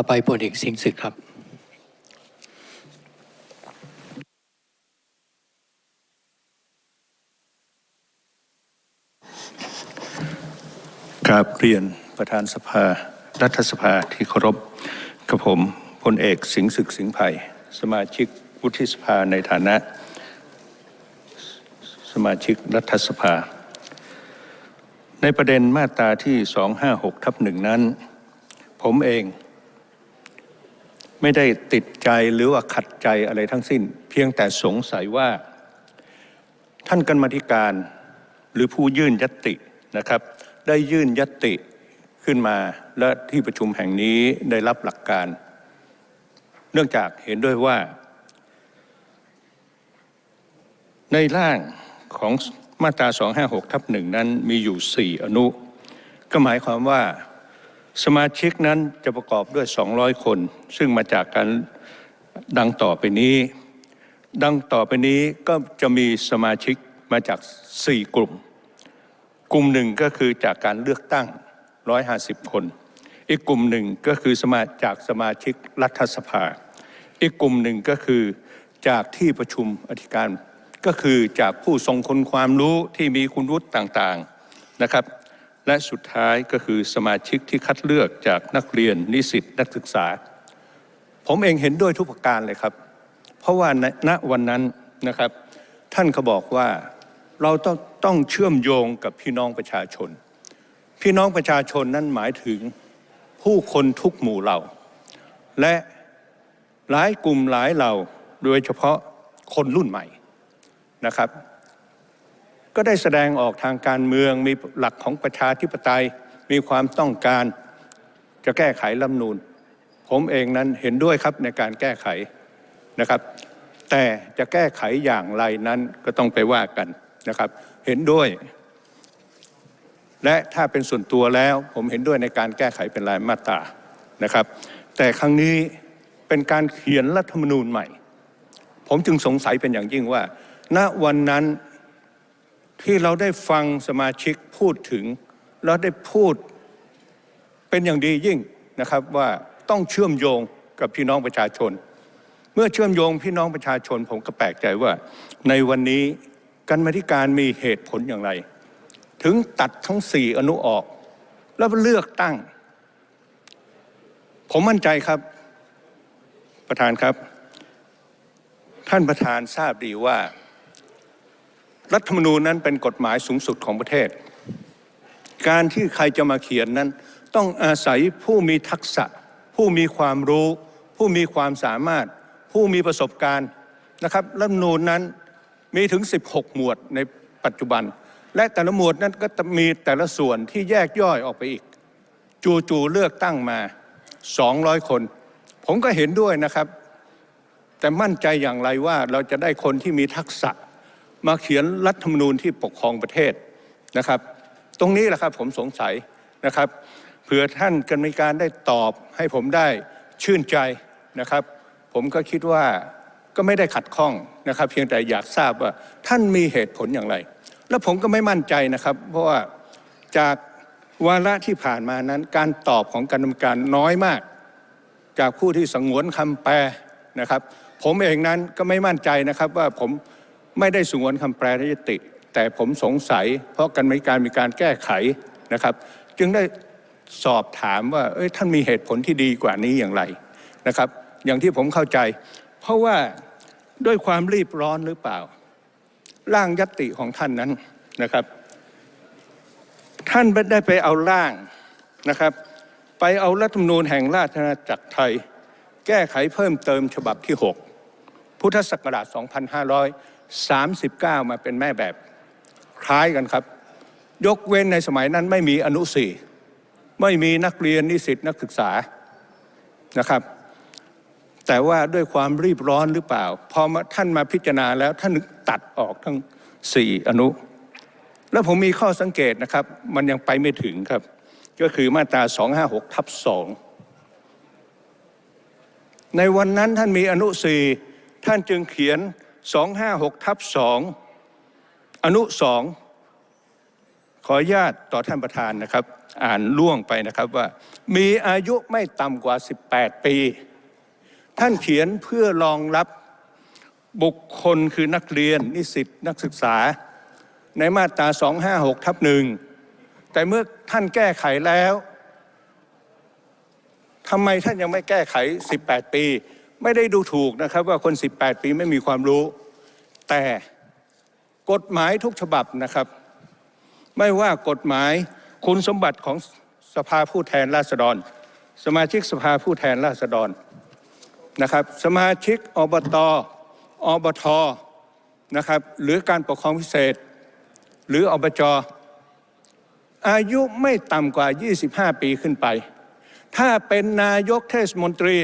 ต่อไปพลเอกสิงศึกครับกราบเรียนประธานสภา รัฐสภาที่เคารพกับผมพลเอกสิงศึกสิงไผ่สมาชิกวุฒิสภาในฐานะ สมาชิกรัฐสภา ในประเด็นมาตราที่ 256 ทับหนึ่งนั้น ผมเอง ไม่ได้ติดใจหรือว่าขัดใจอะไรทั้งสิ้น เพียงแต่สงสัยว่า ท่านกรรมธิการหรือผู้ยื่นยตตินะครับ ได้ยื่นยตติขึ้นมาและที่ประชุมแห่งนี้ได้รับหลักการ เนื่องจากเห็นด้วยว่า ในร่างของมาตรา 256 ทับหนึ่งนั้นมีอยู่ 4 อนุ ก็หมายความว่า สมาชิกนั้นจะประกอบด้วย 200 คน ซึ่งมาจากการดังต่อไปนี้ ดังต่อไปนี้ก็จะมีสมาชิกมาจาก 4 กลุ่ม กลุ่มหนึ่งก็คือจากการเลือกตั้ง 150 คน อีกกลุ่มหนึ่งก็คือสมาจากสมาชิกรัฐสภา อีกกลุ่มหนึ่งก็คือจากที่ประชุมอธิการก็คือจากผู้ทรงคุณความรู้ที่มีคุณวุฒิต่างๆนะครับ และสุดท้ายก็คือสมาชิกที่คัดเลือกจากนักเรียนนิสิตนักศึกษา ผมเองเห็นด้วยทุกประการเลยครับ เพราะว่าณวันนั้นนะครับ ท่านก็บอกว่าเราต้องต้องเชื่อมโยงกับพี่น้องประชาชน พี่น้องประชาชนนั้นหมายถึงผู้คนทุกหมู่เหล่า และหลายกลุ่มหลายเหล่าโดยเฉพาะคนรุ่นใหม่นะครับ ก็ได้แสดงออกทางการเมืองมีหลักของประชาธิปไตยมีความต้องการจะแก้ไขรัฐมนูญผมเองนั้นเห็นด้วยครับในการแก้ไขนะครับ แต่จะแก้ไขอย่างไรนั้นก็ต้องไปว่ากันนะครับ เห็นด้วย และถ้าเป็นส่วนตัวแล้ว ผมเห็นด้วยในการแก้ไขเป็นรายมาตรานะครับ แต่ครั้งนี้เป็นการเขียนรัฐธรรมนูญใหม่ ผมจึงสงสัยเป็นอย่างยิ่งว่า ณวันนั้น ที่เราได้ฟังสมาชิกพูดถึง แล้วได้พูดเป็นอย่างดียิ่งนะครับว่าต้องเชื่อมโยงกับพี่น้องประชาชน เมื่อเชื่อมโยงพี่น้องประชาชน ผมก็แปลกใจว่า ในวันนี้การมาธิการมีเหตุผลอย่างไร ถึงตัดทั้งสี่อนุออก แล้วเลือกตั้ง ผมมั่นใจครับ ประธานครับ ท่านประธานทราบดีว่า รัฐธรรมนูญนั้นเป็นกฎหมายสูงสุดของประเทศ การที่ใครจะมาเขียนนั้น ต้องอาศัยผู้มีทักษะ ผู้มีความรู้ ผู้มีความสามารถ ผู้มีประสบการณ์นะครับรัฐธรรมนูญนั้นมีถึง 16 หมวดในปัจจุบัน และแต่ละหมวดนั้นก็จะมีแต่ละส่วนที่แยกย่อยออกไปอีก จู่ๆเลือกตั้งมา 200 คน ผมก็เห็นด้วยนะครับ แต่มั่นใจอย่างไรว่าเราจะได้คนที่มีทักษะ มาเขียนรัฐธรรมนูญที่ปกครองประเทศนะครับ ตรงนี้แหละครับผมสงสัยนะครับเผื่อท่านกรรมการได้ตอบให้ผมได้ชื่นใจนะครับ ผมก็คิดว่าก็ไม่ได้ขัดข้องนะครับ เพียงแต่อยากทราบว่าท่านมีเหตุผลอย่างไร แล้วผมก็ไม่มั่นใจนะครับ เพราะว่าจากวาระที่ผ่านมานั้น การตอบของกรรมการน้อยมาก จากผู้ที่สงวนคำแปลนะครับ ผมเองนั้นก็ไม่มั่นใจนะครับว่าผม ไม่ได้สงวนคำแปลในยติ แต่ผมสงสัย เพราะกันมีการมีการแก้ไขนะครับ จึงได้สอบถามว่าเอ้ยท่านมีเหตุผลที่ดีกว่านี้อย่างไรนะครับ อย่างที่ผมเข้าใจ เพราะว่าด้วยความรีบร้อนหรือเปล่า ร่างยติของท่านนั้นนะครับ ท่านไม่ได้ไปเอาร่างนะครับ ไปเอารัฐธรรมนูญแห่งราชอาณาจักรไทย แก้ไขเพิ่มเติมฉบับที่ 6 พุทธศักราช 39 มาเป็นแม่แบบคล้ายกันครับ ยกเว้นในสมัยนั้นไม่มีอนุสี่ไม่มีนักเรียนนิสิตนักศึกษานะครับ แต่ว่าด้วยความรีบร้อนหรือเปล่าพอมาท่านมาพิจารณาแล้วท่านตัดออกทั้งสี่อนุ แล้วผมมีข้อสังเกตนะครับ มันยังไปไม่ถึงครับ ก็คือมาตรา 256ทับ2ในวันนั้นท่านมีอนุสี่ท่านจึงเขียน 256ทับ2อนุ 2 ขออนุญาตต่อท่านประธานนะครับ อ่านล่วงไปนะครับว่า มีอายุไม่ต่ำกว่า 18 ปี ท่านเขียนเพื่อรองรับบุคคลคือนักเรียน นิสิตนักศึกษา ในมาตรา 256ทับหนึ่งแต่เมื่อท่านแก้ไขแล้วทำไมท่านยังไม่แก้ไข 18 ปี ไม่ได้ดูถูกนะครับว่าคน 18 ปีไม่มีความรู้ แต่กฎหมายทุกฉบับนะครับ ไม่ว่ากฎหมายคุณสมบัติของสภาผู้แทนราษฎร สมาชิกสภาผู้แทนราษฎรนะครับ สมาชิกอบตอบทนะครับหรือการปกครองพิเศษ หรืออบจอายุไม่ต่ำกว่า 25 ปีขึ้นไป ถ้าเป็นนายกเทศมนตรี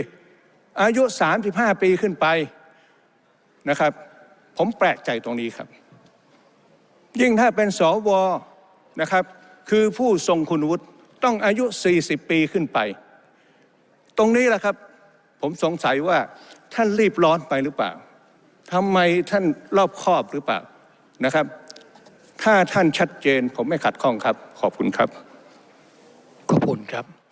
อายุ 35 ปีขึ้นไปนะครับ ผมแปลกใจตรงนี้ครับ ยิ่งถ้าเป็นสวนะครับ คือผู้ทรงคุณวุฒิต้องอายุ 40 ปีขึ้นไป ตรงนี้แหละครับ ผมสงสัยว่าท่านรีบร้อนไปหรือเปล่าทำไมท่านรอบคอบหรือเปล่านะครับ ถ้าท่านชัดเจนผมไม่ขัดข้องครับ ขอบคุณครับ ขอบคุณครับ